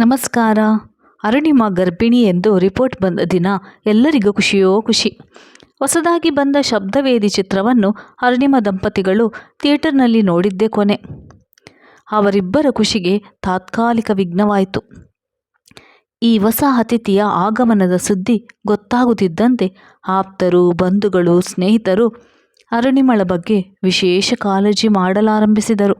ನಮಸ್ಕಾರ. ಅರುಣಿಮ ಗರ್ಭಿಣಿ ಎಂದು ರಿಪೋರ್ಟ್ ಬಂದ ದಿನ ಎಲ್ಲರಿಗೂ ಖುಷಿಯೋ ಖುಷಿ. ಹೊಸದಾಗಿ ಬಂದ ಶಬ್ದವೇದಿ ಚಿತ್ರವನ್ನು ಅರುಣಿಮ ದಂಪತಿಗಳು ಥಿಯೇಟರ್ನಲ್ಲಿ ನೋಡಿದ್ದೆ ಕೊನೆ. ಅವರಿಬ್ಬರ ಖುಷಿಗೆ ತಾತ್ಕಾಲಿಕ ವಿಘ್ನವಾಯಿತು. ಈ ಹೊಸ ಅತಿಥಿಯ ಆಗಮನದ ಸುದ್ದಿ ಗೊತ್ತಾಗುತ್ತಿದ್ದಂತೆ ಆಪ್ತರು, ಬಂಧುಗಳು, ಸ್ನೇಹಿತರು ಅರುಣಿಮಳ ಬಗ್ಗೆ ವಿಶೇಷ ಕಾಳಜಿ ಮಾಡಲಾರಂಭಿಸಿದರು.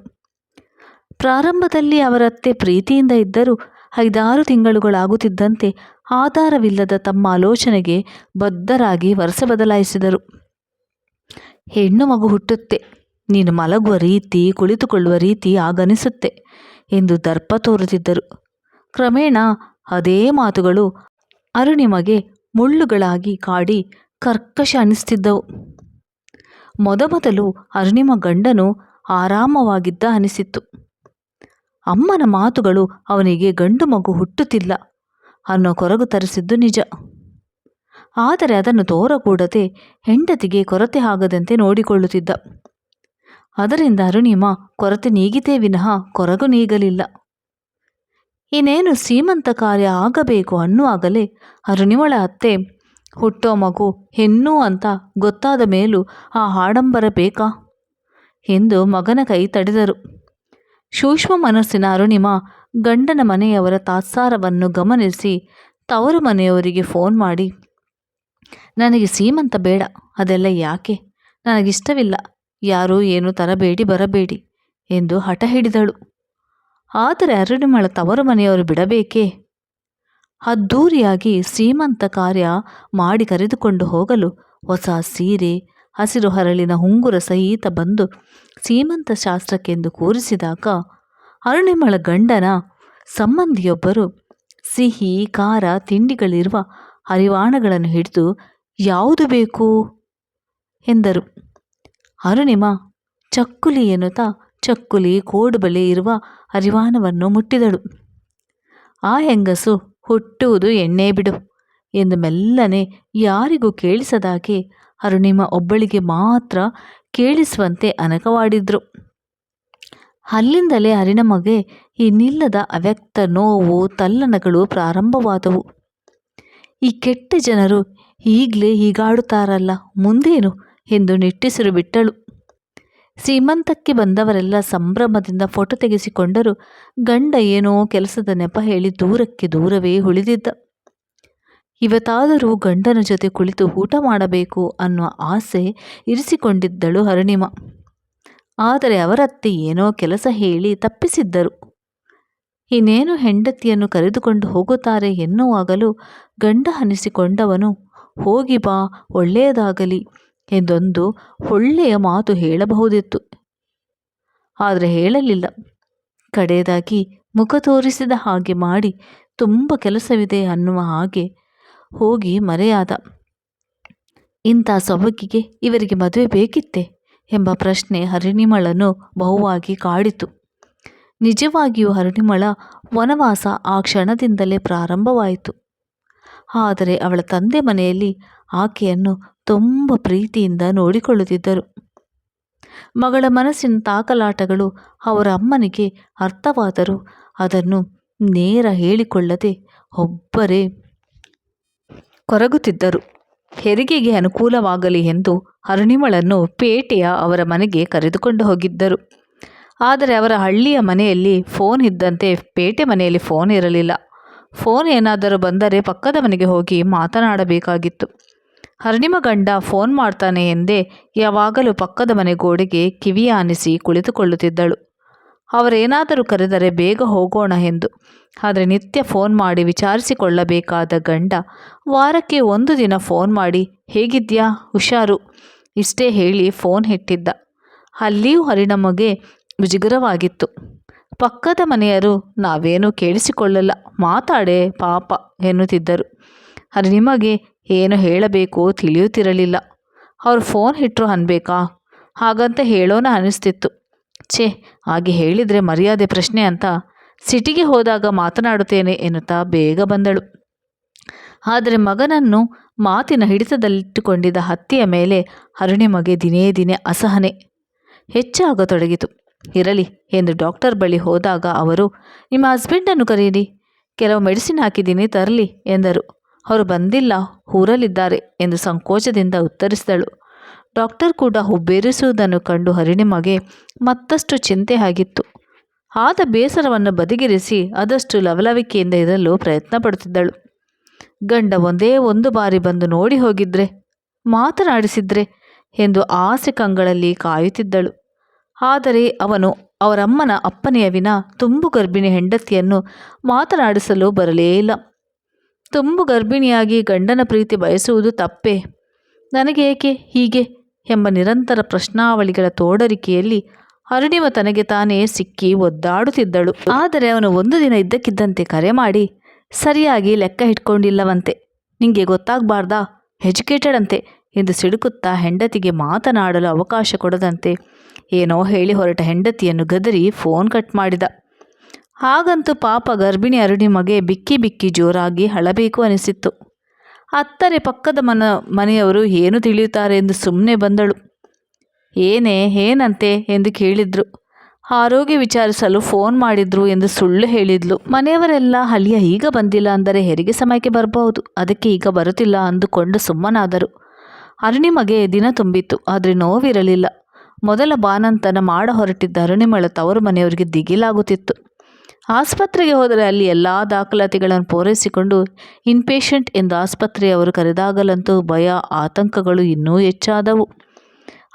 ಪ್ರಾರಂಭದಲ್ಲಿ ಅವರತ್ತೆ ಪ್ರೀತಿಯಿಂದ ಇದ್ದರೂ ಐದಾರು ತಿಂಗಳುಗಳಾಗುತ್ತಿದ್ದಂತೆ ಆಧಾರವಿಲ್ಲದ ತಮ್ಮ ಆಲೋಚನೆಗೆ ಬದ್ಧರಾಗಿ ವರ್ಷ ಬದಲಾಯಿಸಿದರು. ಹೆಣ್ಣು ಮಗು ಹುಟ್ಟುತ್ತೆ. ನೀನು ಮಲಗುವ ರೀತಿ, ಕುಳಿತುಕೊಳ್ಳುವ ರೀತಿ ಆಗನಿಸುತ್ತೆ ಎಂದು ದರ್ಪ ತೋರುತ್ತಿದ್ದರು. ಕ್ರಮೇಣ ಅದೇ ಮಾತುಗಳು ಅರುಣಿಮಗೆ ಮುಳ್ಳುಗಳಾಗಿ ಕಾಡಿ ಕರ್ಕಶ ಅನಿಸ್ತಿದ್ದವು. ಮೊದಮೊದಲು ಅರುಣಿಮ ಗಂಡನು ಆರಾಮವಾಗಿದ್ದ ಅನಿಸಿತ್ತು. ಅಮ್ಮನ ಮಾತುಗಳು ಅವನಿಗೆ ಗಂಡು ಮಗು ಹುಟ್ಟುತ್ತಿಲ್ಲ ಅನ್ನೋ ಕೊರಗು ತರಿಸಿದ್ದು ನಿಜ. ಆದರೆ ಅದನ್ನು ತೋರಕೂಡದೆ ಹೆಂಡತಿಗೆ ಕೊರತೆ ಆಗದಂತೆ ನೋಡಿಕೊಳ್ಳುತ್ತಿದ್ದ. ಅದರಿಂದ ಅರುಣಿಮ ಕೊರತೆ ನೀಗಿತೇ ವಿನಃ ಕೊರಗು ನೀಗಲಿಲ್ಲ. ಇನ್ನೇನು ಸೀಮಂತ ಕಾರ್ಯ ಆಗಬೇಕು ಅನ್ನುವಾಗಲೇ ಅರುಣಿಮಳ ಅತ್ತೆ, ಹುಟ್ಟೋ ಮಗು ಹೆಣ್ಣು ಅಂತ ಗೊತ್ತಾದ ಮೇಲೂ ಆ ಹಾಡಂಬರ ಬೇಕಾ? ಎಂದು ಮಗನ ಕೈ ತಡೆದರು. ಸೂಕ್ಷ್ಮ ಮನಸ್ಸಿನ ಅರುಣಿಮ ಗಂಡನ ಮನೆಯವರ ತಾತ್ಸಾರವನ್ನು ಗಮನಿಸಿ ತವರು ಮನೆಯವರಿಗೆ ಫೋನ್ ಮಾಡಿ, ನನಗೆ ಸೀಮಂತ ಬೇಡ, ಅದೆಲ್ಲ ಯಾಕೆ? ನನಗಿಷ್ಟವಿಲ್ಲ, ಯಾರೂ ಏನು ತರಬೇಡಿ, ಬರಬೇಡಿ ಎಂದು ಹಠ ಹಿಡಿದಳು. ಆದರೆ ಅರುಣಿಮಳ ತವರು ಮನೆಯವರು ಬಿಡಬೇಕೇ? ಅದ್ದೂರಿಯಾಗಿ ಸೀಮಂತ ಕಾರ್ಯ ಮಾಡಿ ಕರೆದುಕೊಂಡು ಹೋಗಲು ಹೊಸ ಸೀರೆ ಹಸಿರು ಹರಳಿನ ಹುಂಗುರ ಸಹಿತ ಬಂದು ಸೀಮಂತ ಶಾಸ್ತ್ರಕ್ಕೆಂದು ಕೂರಿಸಿದಾಗ ಅರುಣಿಮಳ ಗಂಡನ ಸಂಬಂಧಿಯೊಬ್ಬರು ಸಿಹಿ, ಖಾರ, ತಿಂಡಿಗಳಿರುವ ಹರಿವಾಣಗಳನ್ನು ಹಿಡಿದು, ಯಾವುದು ಬೇಕು? ಎಂದರು. ಅರುಣಿಮ, ಚಕ್ಕುಲಿ ಎನ್ನುತ್ತಾ ಚಕ್ಕುಲಿ ಕೋಡುಬಳಿ ಇರುವ ಹರಿವಾಣವನ್ನು ಮುಟ್ಟಿದಳು. ಆ ಹೆಂಗಸು ಹುಟ್ಟುವುದು ಎಣ್ಣೆ ಬಿಡು ಎಂದು ಮೆಲ್ಲನೆ ಯಾರಿಗೂ ಕೇಳಿಸದಾಗೆ ಅರುಣಿಮ ಒಬ್ಬಳಿಗೆ ಮಾತ್ರ ಕೇಳಿಸುವಂತೆ ಅನಕವಾಡಿದ್ರು ಅಲ್ಲಿಂದಲೇ ಅರಿಣಮಗೆ ಈ ನಿಲ್ಲದ ಅವ್ಯಕ್ತ ನೋವು, ತಲ್ಲಣಗಳು ಪ್ರಾರಂಭವಾದವು. ಈ ಕೆಟ್ಟ ಜನರು ಈಗಲೇ ಹೀಗಾಡುತ್ತಾರಲ್ಲ, ಮುಂದೇನು ಎಂದು ನಿಟ್ಟಿಸಿರು ಬಿಟ್ಟಳು. ಸೀಮಂತಕ್ಕೆ ಬಂದವರೆಲ್ಲ ಸಂಭ್ರಮದಿಂದ ಫೋಟೋ ತೆಗೆಸಿಕೊಂಡರು. ಗಂಡ ಏನೋ ಕೆಲಸದ ನೆಪ ಹೇಳಿ ದೂರಕ್ಕೆ ದೂರವೇ ಉಳಿದಿದ್ದ. ಇವತ್ತಾದರೂ ಗಂಡನ ಜೊತೆ ಕುಳಿತು ಊಟ ಮಾಡಬೇಕು ಅನ್ನುವ ಆಸೆ ಇರಿಸಿಕೊಂಡಿದ್ದಳು ಅರುಣಿಮ. ಆದರೆ ಅವರತ್ತೆ ಏನೋ ಕೆಲಸ ಹೇಳಿ ತಪ್ಪಿಸಿದ್ದರು. ಇನ್ನೇನು ಹೆಂಡತಿಯನ್ನು ಕರೆದುಕೊಂಡು ಹೋಗುತ್ತಾರೆ ಎನ್ನುವಾಗಲೂ ಗಂಡ ಅನಿಸಿಕೊಂಡವನು, ಹೋಗಿ ಬಾ, ಒಳ್ಳೆಯದಾಗಲಿ ಎಂದೊಂದು ಒಳ್ಳೆಯ ಮಾತು ಹೇಳಬಹುದಿತ್ತು. ಆದರೆ ಹೇಳಲಿಲ್ಲ. ಕಡೆಯದಾಗಿ ಮುಖ ತೋರಿಸಿದ ಹಾಗೆ ಮಾಡಿ, ತುಂಬ ಕೆಲಸವಿದೆ ಅನ್ನುವ ಹಾಗೆ ಹೋಗಿ ಮರೆಯಾದ. ಇಂಥ ಸೊಬಗಿಗೆ ಇವರಿಗೆ ಮದುವೆ ಬೇಕಿತ್ತೆ ಎಂಬ ಪ್ರಶ್ನೆ ಹರಿಣಿಮಳನ್ನು ಬಹುವಾಗಿ ಕಾಡಿತು. ನಿಜವಾಗಿಯೂ ಹರಿಣಿಮಳ ವನವಾಸ ಆ ಕ್ಷಣದಿಂದಲೇ ಪ್ರಾರಂಭವಾಯಿತು. ಆದರೆ ಅವಳ ತಂದೆ ಮನೆಯಲ್ಲಿ ಆಕೆಯನ್ನು ತುಂಬ ಪ್ರೀತಿಯಿಂದ ನೋಡಿಕೊಳ್ಳುತ್ತಿದ್ದರು. ಮಗಳ ಮನಸ್ಸಿನ ತಾಕಲಾಟಗಳು ಅವರ ಅಮ್ಮನಿಗೆ ಅರ್ಥವಾದರೂ ಅದನ್ನು ನೇರ ಹೇಳಿಕೊಳ್ಳದೆ ಒಬ್ಬರೇ ಕೊರಗುತ್ತಿದ್ದರು. ಹೆರಿಗೆಗೆ ಅನುಕೂಲವಾಗಲಿ ಎಂದು ಅರುಣಿಮಳನ್ನು ಪೇಟೆಯ ಅವರ ಮನೆಗೆ ಕರೆದುಕೊಂಡು ಹೋಗಿದ್ದರು. ಆದರೆ ಅವರ ಹಳ್ಳಿಯ ಮನೆಯಲ್ಲಿ ಫೋನ್ ಇದ್ದಂತೆ ಪೇಟೆ ಮನೆಯಲ್ಲಿ ಫೋನ್ ಇರಲಿಲ್ಲ. ಫೋನ್ ಏನಾದರೂ ಬಂದರೆ ಪಕ್ಕದ ಮನೆಗೆ ಹೋಗಿ ಮಾತನಾಡಬೇಕಾಗಿತ್ತು. ಹರ್ಣಿಮ ಗಂಡ ಫೋನ್ ಮಾಡ್ತಾನೆ ಎಂದೇ ಯಾವಾಗಲೂ ಪಕ್ಕದ ಮನೆ ಗೋಡೆಗೆ ಕಿವಿಯಾನಿಸಿ ಕುಳಿತುಕೊಳ್ಳುತ್ತಿದ್ದಳು. ಅವರೇನಾದರೂ ಕರೆದರೆ ಬೇಗ ಹೋಗೋಣ ಎಂದು. ಆದರೆ ನಿತ್ಯ ಫೋನ್ ಮಾಡಿ ವಿಚಾರಿಸಿಕೊಳ್ಳಬೇಕಾದ ಗಂಡ, ವಾರಕ್ಕೆ ಒಂದು ದಿನ ಫೋನ್ ಮಾಡಿ ಹೇಗಿದ್ಯಾ ಹುಷಾರು? ಇಷ್ಟೇ ಹೇಳಿ ಫೋನ್ ಇಟ್ಟಿದ್ದ ಅಲ್ಲಿಯೂ ಹರಿಣಮ್ಮಗೆ ಮುಜುಗರವಾಗಿತ್ತು ಪಕ್ಕದ ಮನೆಯರು, ನಾವೇನು ಕೇಳಿಸಿಕೊಳ್ಳಲ್ಲ, ಮಾತಾಡೆ, ಪಾಪ, ಎನ್ನುತ್ತಿದ್ದರು. ನಿಮಗೆ ಏನು ಹೇಳಬೇಕು ತಿಳಿಯುತ್ತಿರಲಿಲ್ಲ. ಅವರು ಫೋನ್ ಇಟ್ಟರು ಅನ್ಬೇಕಾ? ಹಾಗಂತ ಹೇಳೋಣ ಅನಿಸ್ತಿತ್ತು. ಛೇ, ಹಾಗೆ ಹೇಳಿದರೆ ಮರ್ಯಾದೆ ಪ್ರಶ್ನೆ ಅಂತ ಸಿಟಿಗೆ ಹೋದಾಗ ಮಾತನಾಡುತ್ತೇನೆ ಎನ್ನುತ್ತಾ ಬೇಗ ಬಂದಳು. ಆದರೆ ಮಗನನ್ನು ಮಾತಿನ ಹಿಡಿತದಲ್ಲಿಟ್ಟುಕೊಂಡಿದ್ದ ಹತ್ತಿಯ ಮೇಲೆ ಅರುಣಿಮಗೆ ದಿನೇ ದಿನೇ ಅಸಹನೆ ಹೆಚ್ಚಾಗತೊಡಗಿತು ಇರಲಿ ಎಂದು ಡಾಕ್ಟರ್ ಬಳಿ ಹೋದಾಗ ಅವರು, ನಿಮ್ಮ ಹಸ್ಬೆಂಡನ್ನು ಕರೆಯಿರಿ ಕೆಲವು ಮೆಡಿಸಿನ್ ಹಾಕಿದ್ದೀನಿ, ತರಲಿ ಎಂದರು. ಅವರು ಬಂದಿಲ್ಲ, ಊರಲ್ಲಿದ್ದಾರೆ ಎಂದು ಸಂಕೋಚದಿಂದ ಉತ್ತರಿಸಿದಳು. ಡಾಕ್ಟರ್ ಕೂಡ ಹುಬ್ಬೇರಿಸುವುದನ್ನು ಕಂಡು ಹರಿಣಿಮಗೆ ಮತ್ತಷ್ಟು ಚಿಂತೆ ಆಗಿತ್ತು. ಆದ ಬೇಸರವನ್ನು ಬದಿಗಿರಿಸಿ ಆದಷ್ಟು ಲವಲವಿಕೆಯಿಂದ ಇರಲು ಪ್ರಯತ್ನ ಪಡುತ್ತಿದ್ದಳು. ಗಂಡ ಒಂದೇ ಒಂದು ಬಾರಿ ಬಂದು ನೋಡಿ ಹೋಗಿದ್ರೆ, ಮಾತನಾಡಿಸಿದ್ರೆ ಎಂದು ಆಸೆ ಕಂಗಳಲ್ಲಿ ಕಾಯುತ್ತಿದ್ದಳು. ಆದರೆ ಅವನು ಅವರಮ್ಮನ ಅಪ್ಪನೆಯ ವಿನ ತುಂಬು ಗರ್ಭಿಣಿ ಹೆಂಡತಿಯನ್ನು ಮಾತನಾಡಿಸಲು ಬರಲೇ ಇಲ್ಲ. ತುಂಬು ಗರ್ಭಿಣಿಯಾಗಿ ಗಂಡನ ಪ್ರೀತಿ ಬಯಸುವುದು ತಪ್ಪೇ? ನನಗೇಕೆ? ಹೀಗೆ? ಎಂಬ ನಿರಂತರ ಪ್ರಶ್ನಾವಳಿಗಳ ತೋಡರಿಕೆಯಲ್ಲಿ ಅರುಣಿಮ ತನಗೆ ತಾನೇ ಸಿಕ್ಕಿ ಒದ್ದಾಡುತ್ತಿದ್ದಳು. ಆದರೆ ಅವನು ಒಂದು ದಿನ ಇದ್ದಕ್ಕಿದ್ದಂತೆ ಕರೆ ಮಾಡಿ, ಸರಿಯಾಗಿ ಲೆಕ್ಕ ಇಟ್ಕೊಂಡಿಲ್ಲವಂತೆ. ನಿಂಗೆ ಗೊತ್ತಾಗಬಾರ್ದಾ? ಎಜುಕೇಟೆಡ್ ಅಂತೆ ಎಂದು ಸಿಡುಕುತ್ತಾ ಹೆಂಡತಿಗೆ ಮಾತನಾಡಲು ಅವಕಾಶ ಕೊಡದಂತೆ ಏನೋ ಹೇಳಿ ಹೊರಟ ಹೆಂಡತಿಯನ್ನು ಗದರಿ ಫೋನ್ ಕಟ್ ಮಾಡಿದ. ಹಾಗಂತೂ ಪಾಪ ಗರ್ಭಿಣಿ ಅರುಣಿಮಗೆ ಬಿಕ್ಕಿ ಬಿಕ್ಕಿ ಜೋರಾಗಿ ಅಳಬೇಕು ಅನಿಸಿತ್ತು. ಅತ್ತರೆ ಪಕ್ಕದ ಮನ, ಮನೆಯವರು ಏನು ತಿಳಿಯುತ್ತಾರೆ ಎಂದು ಸುಮ್ಮನೆ ಬಂದಳು. ಏನೇ, ಏನಂತೆ ಎಂದು ಕೇಳಿದ್ರು. ಆರೋಗ್ಯ ವಿಚಾರಿಸಲು ಫೋನ್ ಮಾಡಿದ್ರು ಎಂದು ಸುಳ್ಳು ಹೇಳಿದ್ಲು. ಮನೆಯವರೆಲ್ಲ ಅಳಿಯ ಈಗ ಬಂದಿಲ್ಲ ಅಂದರೆ ಹೆರಿಗೆ ಸಮಯಕ್ಕೆ ಬರಬಹುದು. ಅದಕ್ಕೆ ಈಗ ಬರುತ್ತಿಲ್ಲ ಅಂದುಕೊಂಡು ಸುಮ್ಮನಾದರು. ಅರುಣಿಮಗೆ ದಿನ ತುಂಬಿತ್ತು, ಆದರೆ ನೋವಿರಲಿಲ್ಲ. ಮೊದಲ ಬಾನಂತನ ಮಾಡ ಹೊರಟಿದ್ದ ಅರುಣಿಮಳ ತವರು ಮನೆಯವರಿಗೆ ದಿಗಿಲಾಗುತ್ತಿತ್ತು. ಆಸ್ಪತ್ರೆಗೆ ಹೋದರೆ ಅಲ್ಲಿ ಎಲ್ಲ ದಾಖಲಾತಿಗಳನ್ನು ಪೂರೈಸಿಕೊಂಡು ಇನ್ಪೇಷಂಟ್ ಎಂದು ಆಸ್ಪತ್ರೆಯವರು ಕರೆದಾಗಲಂತೂ ಭಯ, ಆತಂಕಗಳು ಇನ್ನೂ ಹೆಚ್ಚಾದವು.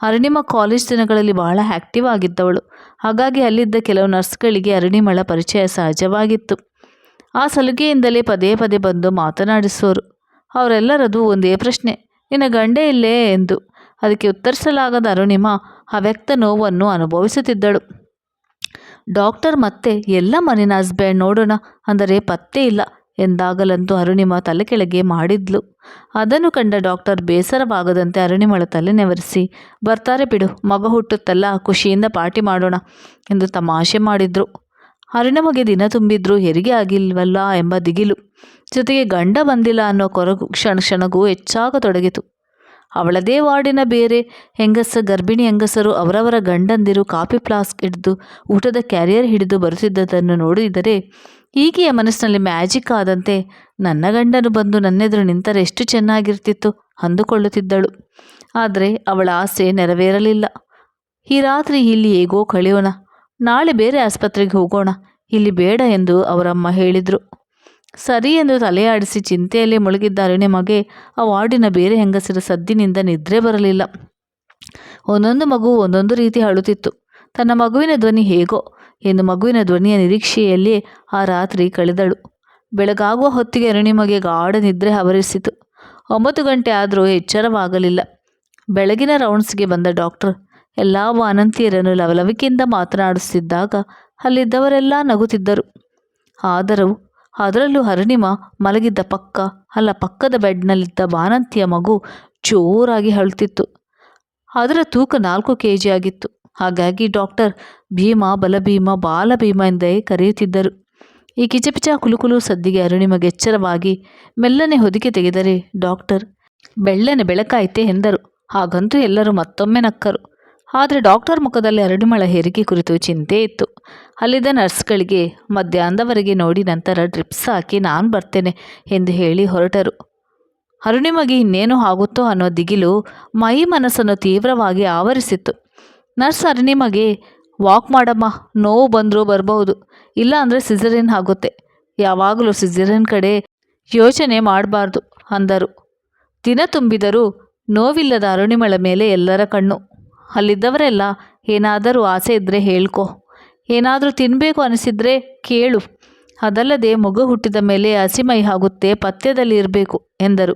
ಅರುಣಿಮ ಕಾಲೇಜ್ ದಿನಗಳಲ್ಲಿ ಬಹಳ ಆ್ಯಕ್ಟಿವ್ ಆಗಿದ್ದವಳು. ಹಾಗಾಗಿ ಅಲ್ಲಿದ್ದ ಕೆಲವು ನರ್ಸ್ಗಳಿಗೆ ಅರುಣಿಮಳ ಪರಿಚಯ ಸಹಜವಾಗಿತ್ತು. ಆ ಸಲುಗೆಯಿಂದಲೇ ಪದೇ ಪದೇ ಬಂದು ಮಾತನಾಡಿಸೋರು. ಅವರೆಲ್ಲರದು ಒಂದೇ ಪ್ರಶ್ನೆ, ನಿನ್ನ ಗಂಡೇ ಇಲ್ಲೇ? ಎಂದು. ಅದಕ್ಕೆ ಉತ್ತರಿಸಲಾಗದ ಅರುಣಿಮ ಅವ್ಯಕ್ತ ನೋವನ್ನು ಅನುಭವಿಸುತ್ತಿದ್ದಳು. ಡಾಕ್ಟರ್ ಮತ್ತೆ ಎಲ್ಲ ಮನೆಯ ಹಸ್ಬೆಂಡ್ ನೋಡೋಣ ಅಂದರೆ ಪತ್ತೆ ಇಲ್ಲ ಎಂದಾಗಲಂತೂ ಅರುಣಿಮ ತಲೆ ಕೆಳಗೆ ಮಾಡಿದ್ಲು. ಅದನ್ನು ಕಂಡ ಡಾಕ್ಟರ್ ಬೇಸರವಾಗದಂತೆ ಅರುಣಿಮಳ ತಲೆ ನೆವರಿಸಿ, ಬರ್ತಾರೆ ಬಿಡು, ಮಗ ಹುಟ್ಟುತ್ತಲ್ಲ, ಖುಷಿಯಿಂದ ಪಾರ್ಟಿ ಮಾಡೋಣ ಎಂದು ತಮಾಷೆ ಮಾಡಿದ್ರು. ಅರುಣಿಮಗೆ ದಿನ ತುಂಬಿದ್ರು ಹೆರಿಗೆ ಆಗಿಲ್ವಲ್ಲ ಎಂಬ ದಿಗಿಲು. ಜೊತೆಗೆ ಗಂಡ ಬಂದಿಲ್ಲ ಅನ್ನೋ ಕೊರಗು ಕ್ಷಣ ಕ್ಷಣಗೂ ಹೆಚ್ಚಾಗತೊಡಗಿತು. ಅವಳದೇ ವಾರ್ಡಿನ ಬೇರೆ. ಹೆಂಗಸ ಗರ್ಭಿಣಿ ಹೆಂಗಸರು ಅವರವರ ಗಂಡಂದಿರು ಕಾಫಿ ಫ್ಲಾಸ್ಕ್ ಹಿಡಿದು ಊಟದ ಕ್ಯಾರಿಯರ್ ಹಿಡಿದು ಬರುತ್ತಿದ್ದದನ್ನು ನೋಡಿದರೆ ಈಕೆಯ ಮನಸ್ಸಿನಲ್ಲಿ ಮ್ಯಾಜಿಕ್ ಆದಂತೆ ನನ್ನ ಗಂಡನು ಬಂದು ನನ್ನೆದುರು ನಿಂತರೆ ಎಷ್ಟು ಚೆನ್ನಾಗಿರ್ತಿತ್ತು ಅಂದುಕೊಳ್ಳುತ್ತಿದ್ದಳು. ಆದರೆ ಅವಳ ಆಸೆ ನೆರವೇರಲಿಲ್ಲ. ಈ ರಾತ್ರಿ ಇಲ್ಲಿ ಹೇಗೋ ಕಳೆಯೋಣ. ನಾಳೆ ಬೇರೆ ಆಸ್ಪತ್ರೆಗೆ ಹೋಗೋಣ. ಇಲ್ಲಿ ಬೇಡ ಎಂದು ಅವರಮ್ಮ ಹೇಳಿದರು. ಸರಿ ಎಂದು ತಲೆಯಾಡಿಸಿ ಚಿಂತೆಯಲ್ಲಿ ಮುಳುಗಿದ್ದ ಅರುಣಿಮಗೆ ಆ ವಾರ್ಡಿನ ಬೇರೆ ಹೆಂಗಸರ ಸದ್ದಿನಿಂದ ನಿದ್ರೆ ಬರಲಿಲ್ಲ. ಒಂದೊಂದು ಮಗು ಒಂದೊಂದು ರೀತಿ ಅಳುತ್ತಿತ್ತು. ತನ್ನ ಮಗುವಿನ ಧ್ವನಿ ಹೇಗೋ ಎಂದು ಮಗುವಿನ ಧ್ವನಿಯ ನಿರೀಕ್ಷೆಯಲ್ಲಿ ಆ ರಾತ್ರಿ ಕಳೆದಳು. ಬೆಳಗಾಗುವ ಹೊತ್ತಿಗೆ ಅರುಣಿಮಗೆ ಗಾಢ ನಿದ್ರೆ ಆವರಿಸಿತು ಒಂಬತ್ತು ಗಂಟೆ ಆದರೂ ಎಚ್ಚರವಾಗಲಿಲ್ಲ. ಬೆಳಗಿನ ರೌಂಡ್ಸ್ಗೆ ಬಂದ ಡಾಕ್ಟರ್, ಎಲ್ಲ ವಾನಂತಿಯರನ್ನು ಲವಲವಿಕೆಯಿಂದ ಮಾತನಾಡಿಸುತ್ತಿದ್ದಾಗ ಅಲ್ಲಿದ್ದವರೆಲ್ಲ ನಗುತ್ತಿದ್ದರು. ಆದರೂ ಅದರಲ್ಲೂ ಹರಿಣಿಮ ಮಲಗಿದ್ದ ಪಕ್ಕ, ಅಲ್ಲ ಪಕ್ಕದ ಬೆಡ್ನಲ್ಲಿದ್ದ ಬಾನಂತಿಯ ಮಗು ಜೋರಾಗಿ ಅಳುತ್ತಿತ್ತು ಅದರ ತೂಕ ನಾಲ್ಕು ಕೆ ಜಿ ಆಗಿತ್ತು. ಹಾಗಾಗಿ ಡಾಕ್ಟರ್ ಭೀಮ ಬಲಭೀಮ ಬಾಲಭೀಮ ಎಂದೇ ಕರೆಯುತ್ತಿದ್ದರು. ಈ ಕಿಚಪಿಚ ಕುಲುಕುಲು ಸದ್ದಿಗೆ ಅರುಣಿಮಗೆ ಎಚ್ಚರವಾಗಿ ಮೆಲ್ಲನೆ ಹೊದಿಕೆ ತೆಗೆದರೆ ಡಾಕ್ಟರ್, ಬೆಳ್ಳನೆ ಬೆಳಕಾಯಿತೆ ಎಂದರು. ಹಾಗಂತೂ ಎಲ್ಲರೂ ಮತ್ತೊಮ್ಮೆ ನಕ್ಕರು. ಆದರೆ ಡಾಕ್ಟರ್ ಮುಖದಲ್ಲಿ ಅರುಣಿಮಳ ಹೆರಿಗೆ ಕುರಿತು ಚಿಂತೆ ಇತ್ತು. ಅಲ್ಲಿದ್ದ ನರ್ಸ್ಗಳಿಗೆ ಮಧ್ಯಾಹ್ನದವರೆಗೆ ನೋಡಿ ನಂತರ ಡ್ರಿಪ್ಸ್ ಹಾಕಿ ನಾನು ಬರ್ತೇನೆ ಎಂದು ಹೇಳಿ ಹೊರಟರು. ಅರುಣಿಮಗೆ ಇನ್ನೇನು ಆಗುತ್ತೋ ಅನ್ನೋ ದಿಗಿಲು ಮೈ ಮನಸ್ಸನ್ನು ತೀವ್ರವಾಗಿ ಆವರಿಸಿತ್ತು. ನರ್ಸ್ ಅರುಣಿಮಗೆ ವಾಕ್ ಮಾಡಮ್ಮ, ನೋವು ಬಂದರೂ ಬರಬಹುದು ಇಲ್ಲ ಅಂದರೆ ಸಿಸರಿನ್ ಆಗುತ್ತೆ. ಯಾವಾಗಲೂ ಸಿಸರಿನ್ ಕಡೆ ಯೋಚನೆ ಮಾಡಬಾರ್ದು ಅಂದರು. ದಿನ ತುಂಬಿದರೂ ನೋವಿಲ್ಲದ ಅರುಣಿಮಳ ಮೇಲೆ ಎಲ್ಲರ ಕಣ್ಣು. ಅಲ್ಲಿದ್ದವರೆಲ್ಲ, ಏನಾದರೂ ಆಸೆ ಇದ್ದರೆ ಹೇಳ್ಕೊ. ಏನಾದರೂ ತಿನ್ನಬೇಕು ಅನಿಸಿದ್ರೆ ಕೇಳು. ಅದಲ್ಲದೆ ಮಗು ಹುಟ್ಟಿದ ಮೇಲೆ ಹಸಿಮೈ ಆಗುತ್ತೆ, ಪಥ್ಯದಲ್ಲಿ ಇರಬೇಕು ಎಂದರು.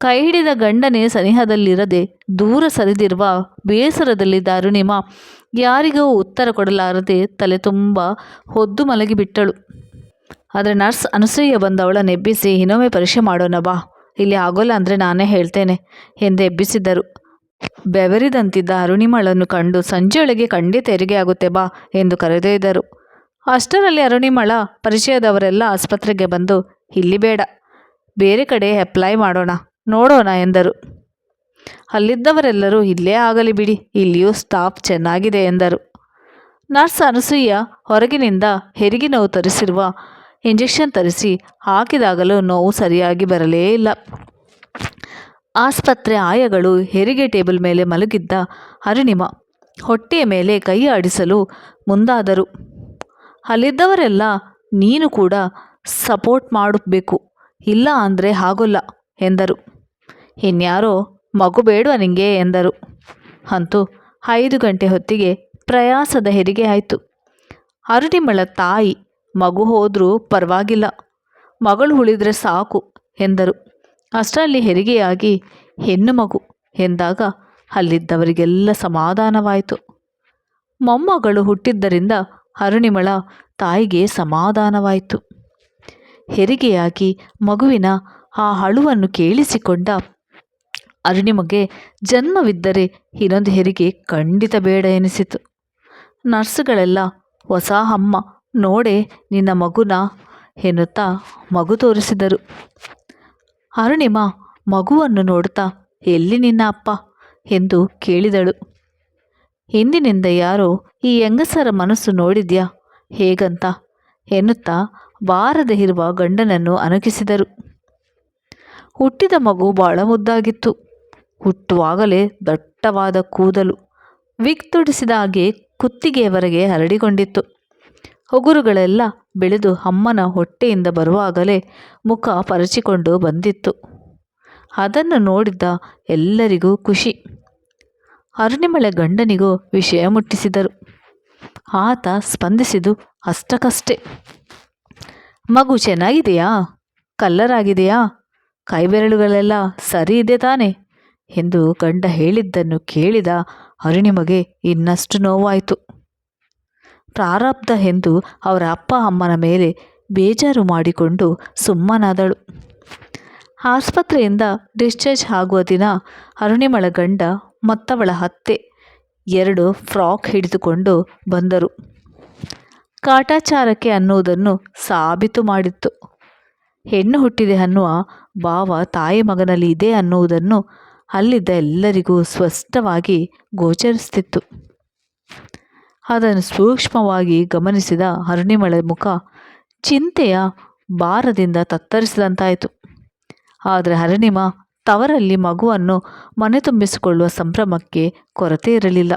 ಕೈ ಹಿಡಿದ ಗಂಡನೇ ಸನಿಹದಲ್ಲಿರದೆ ದೂರ ಸರಿದಿರುವ ಬೇಸರದಲ್ಲಿ, ದಾರುಣಿಮ, ಯಾರಿಗೂ ಉತ್ತರ ಕೊಡಲಾರದೆ ತಲೆ ತುಂಬ ಹೊದ್ದು ಮಲಗಿಬಿಟ್ಟಳು ಆದರೆ ನರ್ಸ್ ಅನಸೂಯ ಬಂದವಳ ನೆಬ್ಬಿಸಿ, ಇನ್ನೊಮ್ಮೆ ಪರೀಕ್ಷೆ ಮಾಡೋಣ ಬಾ, ಇಲ್ಲಿ ಆಗೋಲ್ಲ ಅಂದರೆ ನಾನೇ ಹೇಳ್ತೇನೆ ಎಂದು ಎಬ್ಬಿಸಿದರು ಬೆವರಿದಂತಿದ್ದ ಅರುಣಿಮಳನ್ನು ಕಂಡು ಸಂಜೆಯೊಳಗೆ ಖಂಡಿತ ತೆರಿಗೆ ಆಗುತ್ತೆ ಬಾ ಎಂದು ಕರೆದೊಯ್ದರು ಅಷ್ಟರಲ್ಲಿ ಅರುಣಿಮಳ ಪರಿಚಯದವರೆಲ್ಲ ಆಸ್ಪತ್ರೆಗೆ ಬಂದು, ಇಲ್ಲಿ ಬೇಡ, ಬೇರೆ ಕಡೆ ಅಪ್ಲೈ ಮಾಡೋಣ, ನೋಡೋಣ ಎಂದರು. ಅಲ್ಲಿದ್ದವರೆಲ್ಲರೂ, ಇಲ್ಲೇ ಆಗಲಿ ಬಿಡಿ, ಇಲ್ಲಿಯೂ ಸ್ಟಾಫ್ ಚೆನ್ನಾಗಿದೆ ಎಂದರು. ನರ್ಸ್ ಅನಸೂಯ ಹೊರಗಿನಿಂದ ಹೆರಿಗೆ ನೋವು ತರಿಸಿರುವ ಇಂಜೆಕ್ಷನ್ ತರಿಸಿ ಹಾಕಿದಾಗಲೂ ನೋವು ಸರಿಯಾಗಿ ಬರಲೇ ಇಲ್ಲ. ಆಸ್ಪತ್ರೆ ಆಯಗಳು ಹೆರಿಗೆ ಟೇಬಲ್ ಮೇಲೆ ಮಲಗಿದ್ದ ಅರುಣಿಮ ಹೊಟ್ಟೆಯ ಮೇಲೆ ಕೈ ಆಡಿಸಲು ಮುಂದಾದರು. ಅಲ್ಲಿದ್ದವರೆಲ್ಲ, ನೀನು ಕೂಡ ಸಪೋರ್ಟ್ ಮಾಡಬೇಕು, ಇಲ್ಲ ಅಂದರೆ ಆಗೋಲ್ಲ, ಎಂದರು. ಇನ್ಯಾರೋ ಮಗು ಬೇಡುವ ನಿಂಗೆ, ಎಂದರು. ಅಂತೂ ಐದು ಗಂಟೆ ಹೊತ್ತಿಗೆ ಪ್ರಯಾಸದ ಹೆರಿಗೆ ಆಯಿತು. ಅರುಣಿಮಳ ತಾಯಿ, ಮಗು ಹೋದರೂ ಪರವಾಗಿಲ್ಲ, ಮಗಳು ಉಳಿದ್ರೆ ಸಾಕು, ಎಂದರು. ಅಷ್ಟರಲ್ಲಿ ಹೆರಿಗೆಯಾಗಿ, ಹೆಣ್ಣು ಮಗು ಎಂದಾಗ ಅಲ್ಲಿದ್ದವರಿಗೆಲ್ಲ ಸಮಾಧಾನವಾಯಿತು. ಮೊಮ್ಮಗಳು ಹುಟ್ಟಿದ್ದರಿಂದ ಅರುಣಿಮಳ ತಾಯಿಗೆ ಸಮಾಧಾನವಾಯಿತು. ಹೆರಿಗೆಯಾಗಿ ಮಗುವಿನ ಆ ಅಳುವನ್ನು ಕೇಳಿಸಿಕೊಂಡ ಅರುಣಿಮಗೆ ಜನ್ಮವಿದ್ದರೆ ಇನ್ನೊಂದು ಹೆರಿಗೆ ಖಂಡಿತ ಬೇಡ ಎನಿಸಿತು. ನರ್ಸ್ಗಳೆಲ್ಲ, ಹೊಸ ಅಮ್ಮ, ನೋಡೆ ನಿನ್ನ ಮಗುನ ಎನ್ನುತ್ತಾ ಮಗು ತೋರಿಸಿದರು. ಅರುಣಿಮ ಮಗುವನ್ನು ನೋಡ್ತಾ, ಎಲ್ಲಿ ನಿನ್ನ ಅಪ್ಪ? ಎಂದು ಕೇಳಿದಳು. ಹಿಂದಿನಿಂದ ಯಾರೋ ಈ ಹೆಂಗಸರ ಮನಸ್ಸು ನೋಡಿದ್ಯಾ? ಹೇಗಂತ? ಎನ್ನುತ್ತಾ ಬಾರದೆ ಇರುವ ಗಂಡನನ್ನು ಅಣಕಿಸಿದರು ಹುಟ್ಟಿದ ಮಗು ಬಹಳ ಮುದ್ದಾಗಿತ್ತು. ಹುಟ್ಟುವಾಗಲೇ ದಟ್ಟವಾದ ಕೂದಲು ವಿಗ್ ತೊಡಿಸಿದ ಹಾಗೆ ಕುತ್ತಿಗೆಯವರೆಗೆ ಹರಡಿಕೊಂಡಿತ್ತು. ಉಗುರುಗಳೆಲ್ಲ ಬೆಳೆದು ಅಮ್ಮನ ಹೊಟ್ಟೆಯಿಂದ ಬರುವಾಗಲೇ ಮುಖ ಪರಚಿಕೊಂಡು ಬಂದಿತ್ತು. ಅದನ್ನು ನೋಡಿದ್ದ ಎಲ್ಲರಿಗೂ ಖುಷಿ. ಅರುಣಿಮಳೆ ಗಂಡನಿಗೂ ವಿಷಯ ಮುಟ್ಟಿಸಿದರು. ಆತ ಸ್ಪಂದಿಸಿದು ಅಷ್ಟಕ್ಕಷ್ಟೇ. ಮಗು ಚೆನ್ನಾಗಿದೆಯಾ? ಕಲ್ಲರಾಗಿದೆಯಾ? ಕೈಬೆರಳುಗಳೆಲ್ಲ ಸರಿ ಇದೆ ತಾನೆ? ಎಂದು ಗಂಡ ಹೇಳಿದ್ದನ್ನು ಕೇಳಿದ ಅರುಣಿಮಗೆ ಇನ್ನಷ್ಟು ನೋವಾಯಿತು. ಪ್ರಾರಬ್ಧ ಎಂದು ಅವರ ಅಪ್ಪ ಅಮ್ಮನ ಮೇಲೆ ಬೇಜಾರು ಮಾಡಿಕೊಂಡು ಸುಮ್ಮನಾದಳು. ಆಸ್ಪತ್ರೆಯಿಂದ ಡಿಸ್ಚಾರ್ಜ್ ಆಗುವ ದಿನ ಅರುಣಿಮಳ ಗಂಡ ಮತ್ತವಳ ಅತ್ತೆ ಎರಡು ಫ್ರಾಕ್ ಹಿಡಿದುಕೊಂಡು ಬಂದರು. ಕಾಟಾಚಾರಕ್ಕೆ ಅನ್ನುವುದನ್ನು ಸಾಬೀತು ಮಾಡಿತ್ತು. ಹೆಣ್ಣು ಹುಟ್ಟಿದೆ ಅನ್ನುವ ಭಾವ ತಾಯಿ ಮಗನಲ್ಲಿ ಇದೆ ಅನ್ನುವುದನ್ನು ಅಲ್ಲಿದ್ದ ಎಲ್ಲರಿಗೂ ಸ್ಪಷ್ಟವಾಗಿ ಗೋಚರಿಸುತ್ತಿತ್ತು ಅದನ್ನು ಸೂಕ್ಷ್ಮವಾಗಿ ಗಮನಿಸಿದ ಅರುಣಿಮಳ ಮುಖ ಚಿಂತೆಯ ಭಾರದಿಂದ ತತ್ತರಿಸಿದಂತಾಯಿತು. ಆದರೆ ಅರುಣಿಮ ತವರಲ್ಲಿ ಮಗುವನ್ನು ಮನೆ ತುಂಬಿಸಿಕೊಳ್ಳುವ ಸಂಭ್ರಮಕ್ಕೆ ಕೊರತೆ ಇರಲಿಲ್ಲ.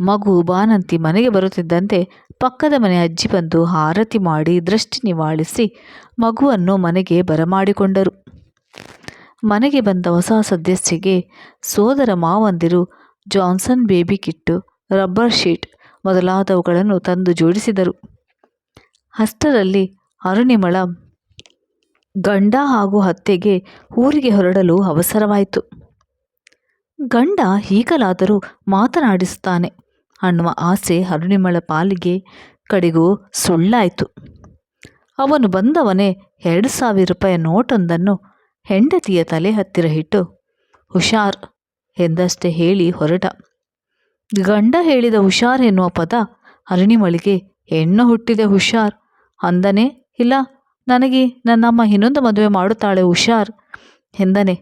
ಮಗು ಬಾನಂತಿ ಮನೆಗೆ ಬರುತ್ತಿದ್ದಂತೆ ಪಕ್ಕದ ಮನೆ ಅಜ್ಜಿ ಬಂದು ಆರತಿ ಮಾಡಿ ದೃಷ್ಟಿ ನಿವಾಳಿಸಿ ಮಗುವನ್ನು ಮನೆಗೆ ಬರಮಾಡಿಕೊಂಡರು. ಮನೆಗೆ ಬಂದ ಹೊಸ ಸದಸ್ಯೆಗೆ ಸೋದರ ಮಾವಂದಿರು Johnson baby kit rubber sheet ಮೊದಲಾದವುಗಳನ್ನು ತಂದು ಜೋಡಿಸಿದರು. ಅಷ್ಟರಲ್ಲಿ ಅರುಣಿಮಳ ಗಂಡ ಹಾಗೂ ಅತ್ತೆಗೆ ಊರಿಗೆ ಹೊರಡಲು ಅವಸರವಾಯಿತು. ಗಂಡ ಈಗಲಾದರೂ ಮಾತನಾಡಿಸುತ್ತಾನೆ ಅನ್ನುವ ಆಸೆ ಅರುಣಿಮಳ ಪಾಲಿಗೆ ಕಡೆಗೂ ಸುಳ್ಳಾಯಿತು. ಅವನು ಬಂದವನೇ ಎರಡು ಸಾವಿರ ರೂಪಾಯಿ ನೋಟೊಂದನ್ನು ಹೆಂಡತಿಯ ತಲೆ ಹತ್ತಿರ ಇಟ್ಟು, ಹುಷಾರ್ ಎಂದಷ್ಟೇ ಹೇಳಿ ಹೊರಟ. ಗಂಡ ಹೇಳಿದ ಹುಷಾರ್ ಎನ್ನುವ ಪದ ಅರಣಿಮಳಿಗೆ ಹೆಣ್ಣು ಹುಟ್ಟಿದೆ ಹುಷಾರ್. ಅಂದನೆ, ಇಲ್ಲ, ನನಗೆ ನನ್ನಮ್ಮ ಇನ್ನೊಂದು ಮದುವೆ ಮಾಡುತ್ತಾಳೆ ಹುಷಾರ್. ಎಂದನೆ,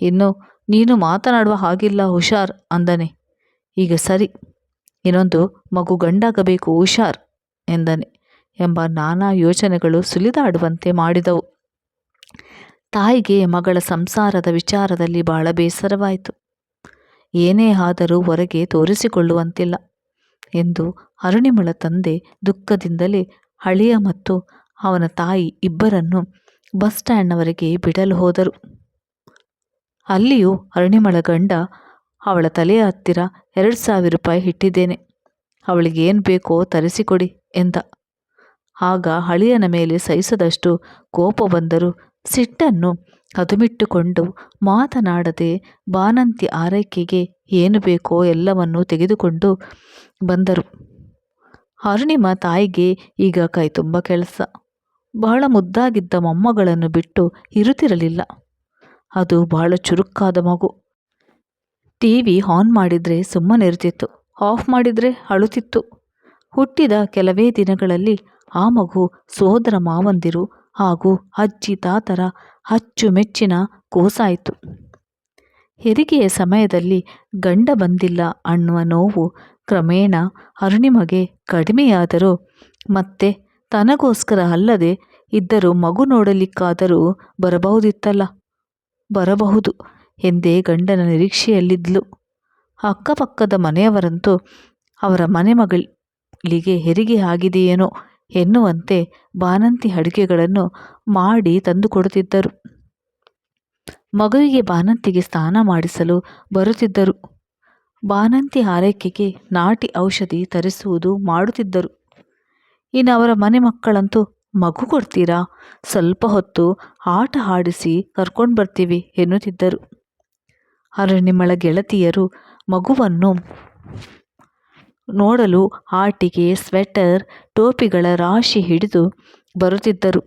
ಇನ್ನು ನೀನು ಮಾತನಾಡುವ ಹಾಗಿಲ್ಲ ಹುಷಾರ್, ಅಂದನೆ. ಈಗ ಸರಿ, ಇನ್ನೊಂದು ಮಗು ಗಂಡಾಗಬೇಕು ಹುಷಾರ್, ಎಂದನೆ ಎಂಬ ನಾನಾ ಯೋಚನೆಗಳು ಸುಲಿದಾಡುವಂತೆ ಮಾಡಿದವು. ತಾಯಿಗೆ ಮಗಳ ಸಂಸಾರದ ವಿಚಾರದಲ್ಲಿ ಬಹಳ ಬೇಸರವಾಯಿತು. ಏನೇ ಆದರೂ ಹೊರಗೆ ತೋರಿಸಿಕೊಳ್ಳುವಂತಿಲ್ಲ ಎಂದು ಅರುಣಿಮಳ ತಂದೆ ದುಃಖದಿಂದಲೇ ಅಳಿಯ ಮತ್ತು ಅವನ ತಾಯಿ ಇಬ್ಬರನ್ನು ಬಸ್ ಸ್ಟ್ಯಾಂಡ್ನವರೆಗೆ ಬಿಡಲು ಹೋದರು. ಅಲ್ಲಿಯೂ ಅರುಣಿಮಳ ಗಂಡ ಅವಳ ತಲೆಯ ಹತ್ತಿರ ಎರಡು ಸಾವಿರ ರೂಪಾಯಿ ಇಟ್ಟಿದ್ದೇನೆ. ಅವಳಿಗೆ ಏನು ಬೇಕೋ ತರಿಸಿಕೊಡಿ ಎಂದ. ಆಗ ಹಳಿಯನ ಮೇಲೆ ಸಹಿಸದಷ್ಟು ಕೋಪ ಬಂದರೂ ಸಿಟ್ಟನ್ನು ಅದುಮಿಟ್ಟುಕೊಂಡು ಮಾತನಾಡದೆ ಬಾನಂತಿ ಆರೈಕೆಗೆ ಏನು ಬೇಕೋ ಎಲ್ಲವನ್ನೂ ತೆಗೆದುಕೊಂಡು ಬಂದರು. ಅರುಣಿಮ ತಾಯಿಗೆ ಈಗ ಕೈ ತುಂಬ ಕೆಲಸ. ಬಹಳ ಮುದ್ದಾಗಿದ್ದ ಮೊಮ್ಮಗಳನ್ನು ಬಿಟ್ಟು ಇರುತ್ತಿರಲಿಲ್ಲ. ಅದು ಬಹಳ ಚುರುಕಾದ ಮಗು. ಟಿ ವಿ ಆನ್ ಮಾಡಿದರೆ ಸುಮ್ಮನಿರ್ತಿತ್ತು ಆಫ್ ಮಾಡಿದರೆ ಅಳುತ್ತಿತ್ತು. ಹುಟ್ಟಿದ ಕೆಲವೇ ದಿನಗಳಲ್ಲಿ ಆ ಮಗು ಸೋದರ ಮಾವಂದಿರು ಹಾಗೂ ಅಜ್ಜಿ ತಾತರ ಅಚ್ಚುಮೆಚ್ಚಿನ ಕೂಸಾಯಿತು. ಹೆರಿಗೆಯ ಸಮಯದಲ್ಲಿ ಗಂಡ ಬಂದಿಲ್ಲ ಅನ್ನುವ ನೋವು ಕ್ರಮೇಣ ಅರುಣಿಮಗೆ ಕಡಿಮೆಯಾದರೂ ಮತ್ತೆ ತನಗೋಸ್ಕರ ಅಲ್ಲದೆ ಇದ್ದರೂ ಮಗು ನೋಡಲಿಕ್ಕಾದರೂ ಬರಬಹುದಿತ್ತಲ್ಲ. ಬರಬಹುದು ಎಂದೇ ಗಂಡನ ನಿರೀಕ್ಷೆಯಲ್ಲಿದ್ಲು. ಅಕ್ಕಪಕ್ಕದ ಮನೆಯವರಂತೂ ಅವರ ಮನೆ ಮಗಳಿಗೆ ಹೆರಿಗೆ ಆಗಿದೆಯೇನೋ ಎನ್ನುವಂತೆ ಬಾಣಂತಿ ಅಡುಗೆಗಳನ್ನು ಮಾಡಿ ತಂದುಕೊಡುತ್ತಿದ್ದರು. ಮಗುವಿಗೆ ಬಾಣಂತಿಗೆ ಸ್ನಾನ ಮಾಡಿಸಲು ಬರುತ್ತಿದ್ದರು. ಬಾಣಂತಿ ಆರೈಕೆಗೆ ನಾಟಿ ಔಷಧಿ ತರಿಸುವುದು ಮಾಡುತ್ತಿದ್ದರು. ಇನ್ನು ಅವರ ಮನೆ ಮಕ್ಕಳಂತೂ, ಮಗು ಕೊಡ್ತೀರಾ? ಸ್ವಲ್ಪ ಹೊತ್ತು ಆಟ ಆಡಿಸಿ ಕರ್ಕೊಂಡು ಬರ್ತೀವಿ ಎನ್ನುತ್ತಿದ್ದರು. ಅರುಣಿಮಳ ಗೆಳತಿಯರು ಮಗುವನ್ನು ನೋಡಲು ಆಟಿಕೆ ಸ್ವೆಟರ್ ಟೋಪಿಗಳ ರಾಶಿ ಹಿಡಿದು ಬರುತ್ತಿದ್ದರು.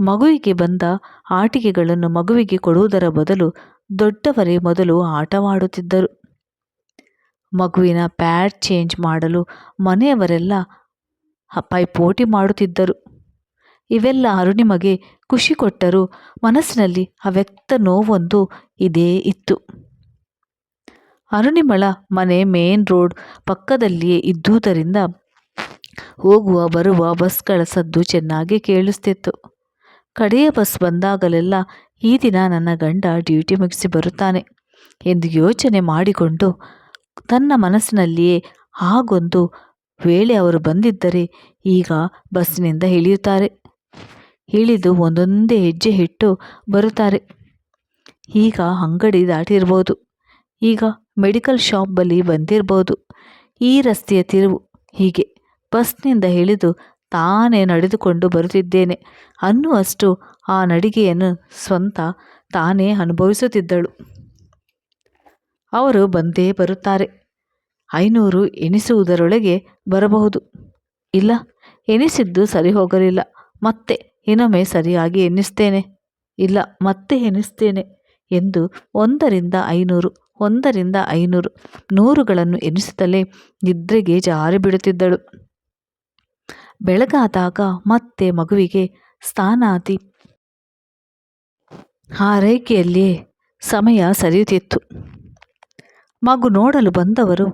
ಮಗುವಿಗೆ ಬಂದ ಆಟಿಕೆಗಳನ್ನು ಮಗುವಿಗೆ ಕೊಡುವುದರ ಬದಲು ದೊಡ್ಡವರೇ ಮೊದಲು ಆಟವಾಡುತ್ತಿದ್ದರು. ಮಗುವಿನ ಪ್ಯಾಡ್ ಚೇಂಜ್ ಮಾಡಲು ಮನೆಯವರೆಲ್ಲ ಪೈಪೋಟಿ ಮಾಡುತ್ತಿದ್ದರು. ಇವೆಲ್ಲ ಅರುಣಿಮಗೆ ಖುಷಿ ಕೊಟ್ಟರೂ. ಮನಸ್ಸಿನಲ್ಲಿ ಅವ್ಯಕ್ತ ನೋವೊಂದು ಇದೇ ಇತ್ತು. ಅರುಣಿಮಳ ಮನೆ ಮೇನ್ ರೋಡ್ ಪಕ್ಕದಲ್ಲಿಯೇ ಇದ್ದುದರಿಂದ ಹೋಗುವ ಬರುವ ಬಸ್ಗಳ ಸದ್ದು ಚೆನ್ನಾಗಿ ಕೇಳಿಸ್ತಿತ್ತು. ಕಡೆಯ ಬಸ್ ಬಂದಾಗಲೆಲ್ಲ ಈ ದಿನ ನನ್ನ ಗಂಡ ಡ್ಯೂಟಿ ಮುಗಿಸಿ ಬರುತ್ತಾನೆ ಎಂದು ಯೋಚನೆ ಮಾಡಿಕೊಂಡು ತನ್ನ ಮನಸ್ಸಿನಲ್ಲಿಯೇ ಹಾಗೊಂದು ವೇಳೆ ಅವರು ಬಂದಿದ್ದರೆ ಈಗ ಬಸ್ನಿಂದ ಇಳಿಯುತ್ತಾರೆ. ಇಳಿದು ಒಂದೊಂದೇ ಹೆಜ್ಜೆ ಇಟ್ಟು ಬರುತ್ತಾರೆ. ಈಗ ಅಂಗಡಿ ದಾಟಿರ್ಬೋದು. ಈಗ ಮೆಡಿಕಲ್ ಶಾಪ್ ಬಳಿ ಬಂದಿರ್ಬೋದು. ಈ ರಸ್ತೆಯ ತಿರುವು ಹೀಗೆ. ಬಸ್ನಿಂದ ಇಳಿದು ತಾನೇ ನಡೆದುಕೊಂಡು ಬರುತ್ತಿದ್ದೇನೆ. ಅನ್ನುವಷ್ಟು ಆ ನಡಿಗೆಯನ್ನು ಸ್ವಂತ ತಾನೇ ಅನುಭವಿಸುತ್ತಿದ್ದಳು. ಅವರು ಬಂದೇ ಬರುತ್ತಾರೆ. ಐನೂರು ಎಣಿಸುವುದರೊಳಗೆ ಬರಬಹುದು. ಇಲ್ಲ, ಎನಿಸಿದ್ದು ಸರಿ ಹೋಗಲಿಲ್ಲ ಮತ್ತೆ ಇನ್ನೊಮ್ಮೆ ಸರಿಯಾಗಿ ಎನ್ನಿಸ್ತೇನೆ. ಇಲ್ಲ, ಮತ್ತೆ ಎನಿಸ್ತೇನೆ ಎಂದು ಒಂದರಿಂದ ಐನೂರು ಒಂದರಿಂದ ಐನೂರು ನೂರುಗಳನ್ನು ಎನಿಸುತ್ತಲೇ ನಿದ್ರೆಗೆ ಜಾರಿ ಬಿಡುತ್ತಿದ್ದಳು ಬೆಳಗಾದಾಗ ಮತ್ತೆ ಮಗುವಿಗೆ ಸ್ಥಾನಾತಿ. ಆರೈಕೆಯಲ್ಲಿಯೇ ಸಮಯ ಸರಿಯುತ್ತಿತ್ತು. ಮಗು ನೋಡಲು ಬಂದವರು,